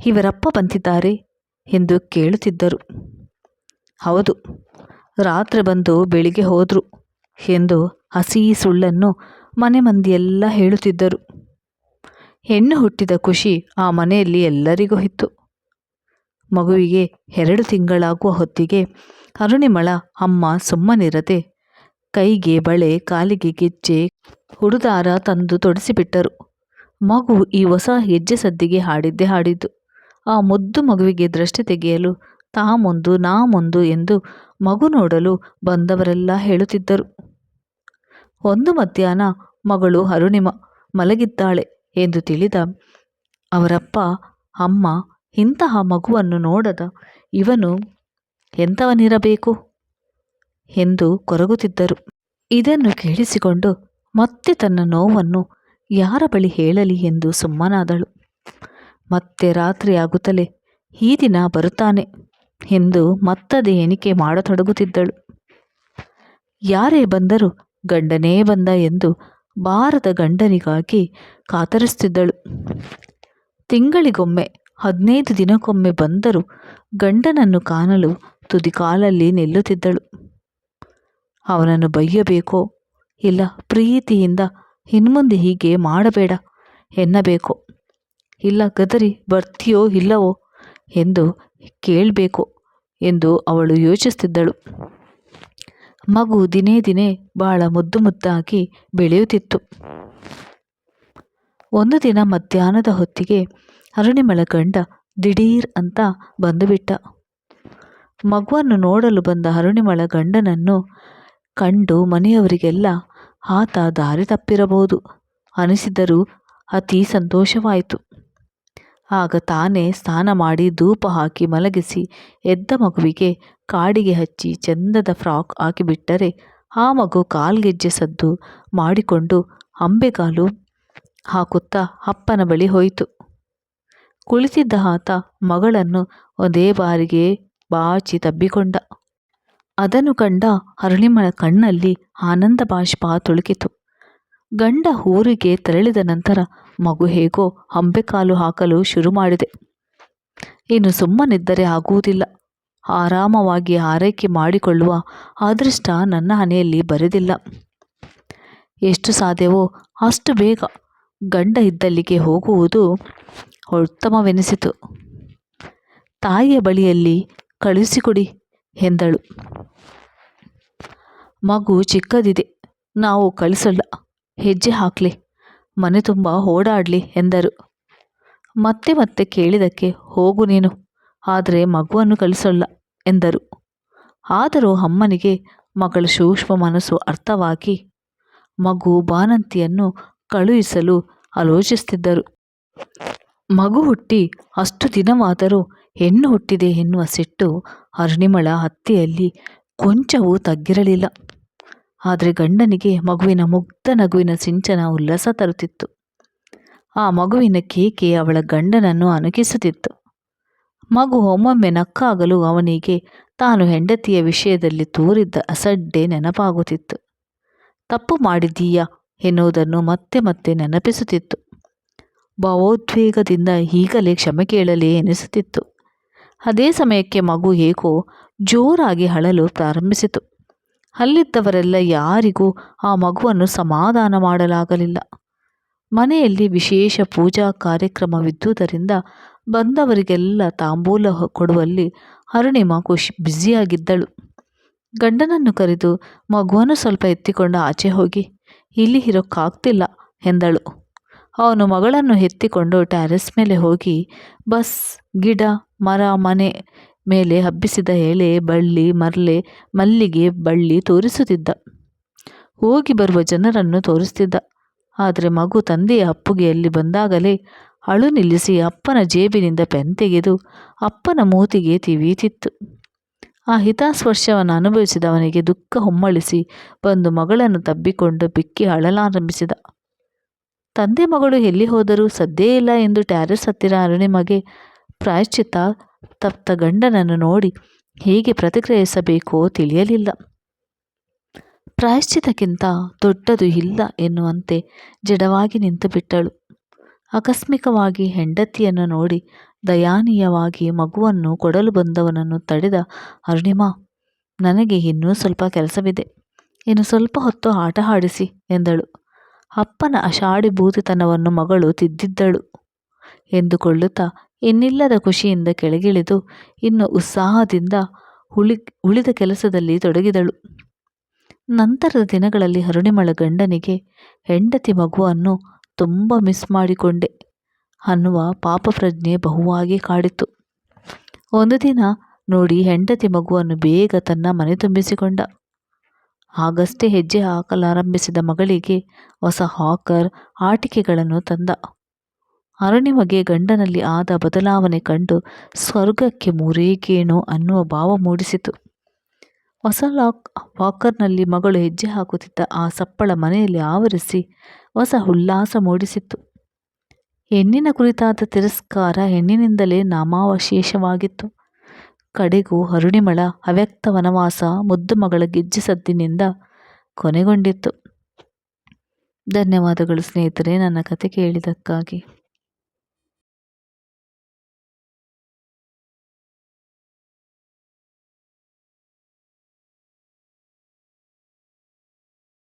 ಇವರಪ್ಪ ಬಂದಿದ್ದಾರೆ ಎಂದು ಕೇಳುತ್ತಿದ್ದರು. ಹೌದು, ರಾತ್ರಿ ಬಂದು ಬೆಳಿಗ್ಗೆ ಹೋದರು ಎಂದು ಹಸಿ ಸುಳ್ಳನ್ನು ಮನೆ ಮಂದಿಯೆಲ್ಲ ಹೇಳುತ್ತಿದ್ದರು. ಹೆಣ್ಣು ಹುಟ್ಟಿದ ಖುಷಿ ಆ ಮನೆಯಲ್ಲಿ ಎಲ್ಲರಿಗೂ ಇತ್ತು. ಮಗುವಿಗೆ ಎರಡು ತಿಂಗಳಾಗುವ ಹೊತ್ತಿಗೆ ಅರುಣಿಮಳ ಅಮ್ಮ ಸುಮ್ಮನಿರದೆ ಕೈಗೆ ಬಳೆ, ಕಾಲಿಗೆ ಗೆಜ್ಜೆ, ಹುಡುದಾರ ತಂದು ತೊಡಿಸಿಬಿಟ್ಟರು. ಮಗು ಈ ಹೊಸ ಹೆಜ್ಜೆ ಸದ್ದಿಗೆ ಹಾಡಿದ್ದೇ ಹಾಡಿದ್ದು. ಆ ಮುದ್ದು ಮಗುವಿಗೆ ದೃಷ್ಟಿ ತೆಗೆಯಲು ತಾ ಮುಂದು ನಾ ಮುಂದು ಎಂದು ಮಗು ನೋಡಲು ಬಂದವರೆಲ್ಲ ಹೇಳುತ್ತಿದ್ದರು. ಒಂದು ಮಧ್ಯಾಹ್ನ ಮಗಳು ಅರುಣಿಮ ಮಲಗಿದ್ದಾಳೆ. ಎಂದು ತಿಳಿದ ಅವರಪ್ಪ, ಅಮ್ಮ, ಇಂತಹ ಮಗುವನ್ನು ನೋಡದ. ಇವನು ಎಂಥವನಿರಬೇಕು? ಎಂದು ಕೊರಗುತ್ತಿದ್ದರು. ಇದನ್ನು ಕೇಳಿಸಿಕೊಂಡು ಮತ್ತೆ ತನ್ನ ನೋವನ್ನು ಯಾರ ಬಳಿ ಹೇಳಲಿ? ಎಂದು ಸುಮ್ಮನಾದಳು. ಮತ್ತೆ ರಾತ್ರಿ ಆಗುತ್ತಲೇ, ಈ ದಿನ ಬರುತ್ತಾನೆ ಎಂದು ಮತ್ತದೇ ಎಣಿಕೆ ಮಾಡತೊಡಗುತ್ತಿದ್ದಳು. ಯಾರೇ ಬಂದರೂ ಗಂಡನೇ ಬಂದ ಎಂದು ಬಾರದ ಗಂಡನಿಗಾಗಿ ಕಾತರಿಸ್ತಿದ್ದಳು. ತಿಂಗಳಿಗೊಮ್ಮೆ, ಹದಿನೈದು ದಿನಕ್ಕೊಮ್ಮೆ ಬಂದರೂ ಗಂಡನನ್ನು ಕಾಣಲು ತುದಿಕಾಲಲ್ಲಿ ನಿಲ್ಲುತ್ತಿದ್ದಳು. ಅವನನ್ನು ಬೈಯಬೇಕೋ? ಇಲ್ಲ, ಪ್ರೀತಿಯಿಂದ ಇನ್ಮುಂದೆ ಹೀಗೆ ಮಾಡಬೇಡ ಎನ್ನಬೇಕೋ? ಇಲ್ಲ, ಗದರಿ, ಬರ್ತೀಯೋ ಇಲ್ಲವೋ ಎಂದು ಕೇಳಬೇಕು ಎಂದು ಅವಳು ಯೋಚಿಸುತ್ತಿದ್ದಳು ಮಗು ದಿನೇ ದಿನೇ ಬಹಳ ಮುದ್ದು ಮುದ್ದಾಗಿ ಬೆಳೆಯುತ್ತಿತ್ತು. ಒಂದು ದಿನ ಮಧ್ಯಾಹ್ನದ ಹೊತ್ತಿಗೆ ಅರುಣಿಮಳ ಗಂಡ ದಿಢೀರ್ ಅಂತ ಬಂದುಬಿಟ್ಟ. ಮಗುವನ್ನು ನೋಡಲು ಬಂದ ಅರುಣಿಮಳ ಗಂಡನನ್ನು ಕಂಡು ಮನೆಯವರಿಗೆಲ್ಲ ಆತ ದಾರಿ ತಪ್ಪಿರಬಹುದು ಅನಿಸಿದರೂ ಅತಿ ಸಂತೋಷವಾಯಿತು. ಆಗ ತಾನೇ ಸ್ನಾನ ಮಾಡಿ ಧೂಪ ಹಾಕಿ ಮಲಗಿಸಿ ಎದ್ದ ಮಗುವಿಗೆ ಕಾಡಿಗೆ ಹಚ್ಚಿ ಚಂದದ ಫ್ರಾಕ್ ಹಾಕಿಬಿಟ್ಟರೆ ಆ ಮಗು ಕಾಲ್ಗೆಜ್ಜೆ ಸದ್ದು ಮಾಡಿಕೊಂಡು ಅಂಬೆಗಾಲು ಹಾಕುತ್ತಾ ಅಪ್ಪನ ಬಳಿ ಹೋಯಿತು. ಕುಳಿತಿದ್ದ ಆತ ಮಗಳನ್ನು ಒಂದೇ ಬಾರಿಗೆ ಬಾಚಿ ತಬ್ಬಿಕೊಂಡ. ಅದನ್ನು ಕಂಡ ಅರುಣಿಮಳ ಕಣ್ಣಲ್ಲಿ ಆನಂದ ಬಾಷ್ಪ ತುಳುಕಿತು. ಗಂಡ ಊರಿಗೆ ತೆರಳಿದ ನಂತರ ಮಗು ಹೇಗೋ ಅಂಬೆಕಾಲು ಹಾಕಲು ಶುರು ಮಾಡಿದೆ ಇನ್ನು ಸುಮ್ಮನಿದ್ದರೆ ಆಗುವುದಿಲ್ಲ. ಆರಾಮವಾಗಿ ಆರೈಕೆ ಮಾಡಿಕೊಳ್ಳುವ ಅದೃಷ್ಟ ನನ್ನ ಹಣೆಯಲ್ಲಿ ಬರೆದಿಲ್ಲ. ಎಷ್ಟು ಸಾಧ್ಯವೋ ಅಷ್ಟು ಬೇಗ ಗಂಡ ಇದ್ದಲ್ಲಿಗೆ ಹೋಗುವುದು ಉತ್ತಮವೆನಿಸಿತು. ತಾಯಿಯ ಬಳಿಯಲ್ಲಿ ಕಳುಹಿಸಿಕೊಡಿ ಎಂದಳು. ಮಗು ಚಿಕ್ಕದಿದೆ, ನಾವು ಕಳಿಸಲ್ಲ, ಹೆಜ್ಜೆ ಹಾಕಲಿ, ಮನೆ ತುಂಬ ಓಡಾಡಲಿ ಎಂದರು. ಮತ್ತೆ ಮತ್ತೆ ಕೇಳಿದಕ್ಕೆ ಹೋಗು ನೀನು. ಆದರೆ ಮಗುವನ್ನು ಕಳಿಸಲ್ಲ ಎಂದರು. ಆದರೂ ಅಮ್ಮನಿಗೆ ಮಗಳ ಸೂಕ್ಷ್ಮ ಮನಸ್ಸು ಅರ್ಥವಾಗಿ ಮಗು ಬಾನಂತಿಯನ್ನು ಕಳುಹಿಸಲು ಆಲೋಚಿಸುತ್ತಿದ್ದರು. ಮಗು ಹುಟ್ಟಿ ಅಷ್ಟು ದಿನವಾದರೂ ಹೆಣ್ಣು ಹುಟ್ಟಿದೆ ಎನ್ನುವ ಸಿಟ್ಟು ಅರುಣಿಮಳ ಹತ್ಯೆಯಲ್ಲಿ ಕೊಂಚವೂ ತಗ್ಗಿರಲಿಲ್ಲ. ಆದರೆ ಗಂಡನಿಗೆ ಮಗುವಿನ ಮುಗ್ಧ ನಗುವಿನ ಸಿಂಚನ ಉಲ್ಲಾಸ ತರುತ್ತಿತ್ತು. ಆ ಮಗುವಿನ ಕೇಕೆ ಅವಳ ಗಂಡನನ್ನು ಅಣುಕಿಸುತ್ತಿತ್ತು. ಮಗು ಒಮ್ಮೊಮ್ಮೆ ನಕ್ಕಾಗಲು ಅವನಿಗೆ ತಾನು ಹೆಂಡತಿಯ ವಿಷಯದಲ್ಲಿ ತೋರಿದ್ದ ಅಸಡ್ಡೆ ನೆನಪಾಗುತ್ತಿತ್ತು. ತಪ್ಪು ಮಾಡಿದ್ದೀಯಾ ಎನ್ನುವುದನ್ನು ಮತ್ತೆ ಮತ್ತೆ ನೆನಪಿಸುತ್ತಿತ್ತು. ಭಾವೋದ್ವೇಗದಿಂದ ಈಗಲೇ ಕ್ಷಮೆ ಕೇಳಲೇ ಎನಿಸುತ್ತಿತ್ತು. ಅದೇ ಸಮಯಕ್ಕೆ ಮಗು ಏಕೋ ಜೋರಾಗಿ ಅಳಲು ಪ್ರಾರಂಭಿಸಿತು. ಅಲ್ಲಿದ್ದವರೆಲ್ಲ ಯಾರಿಗೂ ಆ ಮಗುವನ್ನು ಸಮಾಧಾನ ಮಾಡಲಾಗಲಿಲ್ಲ. ಮನೆಯಲ್ಲಿ ವಿಶೇಷ ಪೂಜಾ ಕಾರ್ಯಕ್ರಮವಿದ್ದುದರಿಂದ ಬಂದವರಿಗೆಲ್ಲ ತಾಂಬೂಲ ಕೊಡುವಲ್ಲಿ ಅರುಣಿಮ ಖುಷಿ ಬ್ಯುಸಿಯಾಗಿದ್ದಳು. ಗಂಡನನ್ನು ಕರೆದು ಮಗುವನ್ನು ಸ್ವಲ್ಪ ಎತ್ತಿಕೊಂಡು ಆಚೆ ಹೋಗಿ, ಇಲ್ಲಿ ಇರೋಕ್ಕಾಗ್ತಿಲ್ಲ ಎಂದಳು. ಅವನು ಮಗಳನ್ನು ಎತ್ತಿಕೊಂಡು ಟ್ಯಾರೆಸ್ ಮೇಲೆ ಹೋಗಿ, ಬಸ್, ಗಿಡ, ಮರ, ಮನೆ ಮೇಲೆ ಹಬ್ಬಿಸಿದ ಎಲೆ ಬಳ್ಳಿ ಮರಳೆ ಮಲ್ಲಿಗೆ, ಬಳ್ಳಿ ತೋರಿಸುತ್ತಿದ್ದ. ಹೋಗಿ ಬರುವ ಜನರನ್ನು ತೋರಿಸ್ತಿದ್ದ ಆದರೆ ಮಗು ತಂದೆಯ ಅಪ್ಪುಗೆಯಲ್ಲಿ ಬಂದಾಗಲೇ ಅಳು ನಿಲ್ಲಿಸಿ ಅಪ್ಪನ ಜೇಬಿನಿಂದ ಪೆನ್ ತೆಗೆದು ಅಪ್ಪನ ಮೂತಿಗೆ ತಿವೀತಿತ್ತು. ಆ ಹಿತಾಸ್ಪರ್ಶವನ್ನು ಅನುಭವಿಸಿದವನಿಗೆ ದುಃಖ ಹೊಮ್ಮಳಿಸಿ ಬಂದು ಮಗಳನ್ನು ತಬ್ಬಿಕೊಂಡು ಬಿಕ್ಕಿ ಅಳಲಾರಂಭಿಸಿದ. ತಂದೆ ಮಗಳು ಎಲ್ಲಿ ಹೋದರೂ ಸದ್ದೇ ಇಲ್ಲ ಎಂದು ಟ್ಯಾರಿಸ್ ಹತ್ತಿರ ಅರುಣಿಮಗೆ ಪ್ರಾಯಶ್ಚಿತ್ತ ತಪ್ತ ಗಂಡನನ್ನು ನೋಡಿ ಹೇಗೆ ಪ್ರತಿಕ್ರಿಯಿಸಬೇಕೋ ತಿಳಿಯಲಿಲ್ಲ. ಪ್ರಾಯಶ್ಚಿತಕ್ಕಿಂತ ದೊಡ್ಡದು ಇಲ್ಲ ಎನ್ನುವಂತೆ ಜಡವಾಗಿ ನಿಂತು ಬಿಟ್ಟಳು ಆಕಸ್ಮಿಕವಾಗಿ ಹೆಂಡತಿಯನ್ನು ನೋಡಿ ದಯಾನೀಯವಾಗಿ ಮಗುವನ್ನು ಕೊಡಲು ಬಂದವನನ್ನು ತಡೆದ ಅರುಣಿಮಾ, ನನಗೆ ಇನ್ನೂ ಸ್ವಲ್ಪ ಕೆಲಸವಿದೆ. ಇನ್ನು ಸ್ವಲ್ಪ ಹೊತ್ತು ಆಟ ಆಡಿಸಿ ಎಂದಳು. ಅಪ್ಪನ ಅಷಾಢಿಭೂತಿತನವನ್ನು ಮಗಳು ತಿದ್ದಿದ್ದಳು ಎಂದುಕೊಳ್ಳುತ್ತಾ ಇನ್ನಿಲ್ಲದ ಖುಷಿಯಿಂದ ಕೆಳಗಿಳಿದು ಇನ್ನು ಉತ್ಸಾಹದಿಂದ ಉಳಿ ಉಳಿದ ಕೆಲಸದಲ್ಲಿ ತೊಡಗಿದಳು. ನಂತರದ ದಿನಗಳಲ್ಲಿ ಅರುಣಿಮಳ ಗಂಡನಿಗೆ ಹೆಂಡತಿ ಮಗುವನ್ನು ತುಂಬ ಮಿಸ್ ಮಾಡಿಕೊಂಡೆ. ಅನ್ನುವ ಪಾಪ ಪ್ರಜ್ಞೆ ಬಹುವಾಗಿ ಕಾಡಿತು ಒಂದು ದಿನ ನೋಡಿ ಹೆಂಡತಿ ಮಗುವನ್ನು ಬೇಗ ತನ್ನ ಮನೆ ತುಂಬಿಸಿಕೊಂಡ. ಆಗಷ್ಟೇ ಹೆಜ್ಜೆ ಹಾಕಲಾರಂಭಿಸಿದ ಮಗಳಿಗೆ ಹೊಸ ಹಾಕರ್, ಆಟಿಕೆಗಳನ್ನು ತಂದ. ಅರುಣಿಮಗೆ ಗಂಡನಲ್ಲಿ ಆದ ಬದಲಾವಣೆ ಕಂಡು ಸ್ವರ್ಗಕ್ಕೆ ಮೂರೇಕೇನೋ ಅನ್ನುವ ಭಾವ ಮೂಡಿಸಿತು. ಹೊಸ ಲಾಕ್ ವಾಕರ್ನಲ್ಲಿ ಮಗಳು ಹೆಜ್ಜೆ ಹಾಕುತ್ತಿದ್ದ ಆ ಸಪ್ಪಳ ಮನೆಯಲ್ಲಿ ಆವರಿಸಿ ಹೊಸ ಉಲ್ಲಾಸ ಮೂಡಿಸಿತ್ತು. ಹೆಣ್ಣಿನ ಕುರಿತಾದ ತಿರಸ್ಕಾರ ಹೆಣ್ಣಿನಿಂದಲೇ ನಾಮಾವಶೇಷವಾಗಿತ್ತು. ಕಡೆಗೂ ಅರುಣಿಮಳ ಅವ್ಯಕ್ತ ವನವಾಸ ಮುದ್ದು ಮಗಳ ಗೆಜ್ಜೆ ಸದ್ದಿನಿಂದ ಕೊನೆಗೊಂಡಿತ್ತು. ಧನ್ಯವಾದಗಳು ಸ್ನೇಹಿತರೆ ನನ್ನ ಕತೆ ಕೇಳಿದ್ದಕ್ಕಾಗಿ.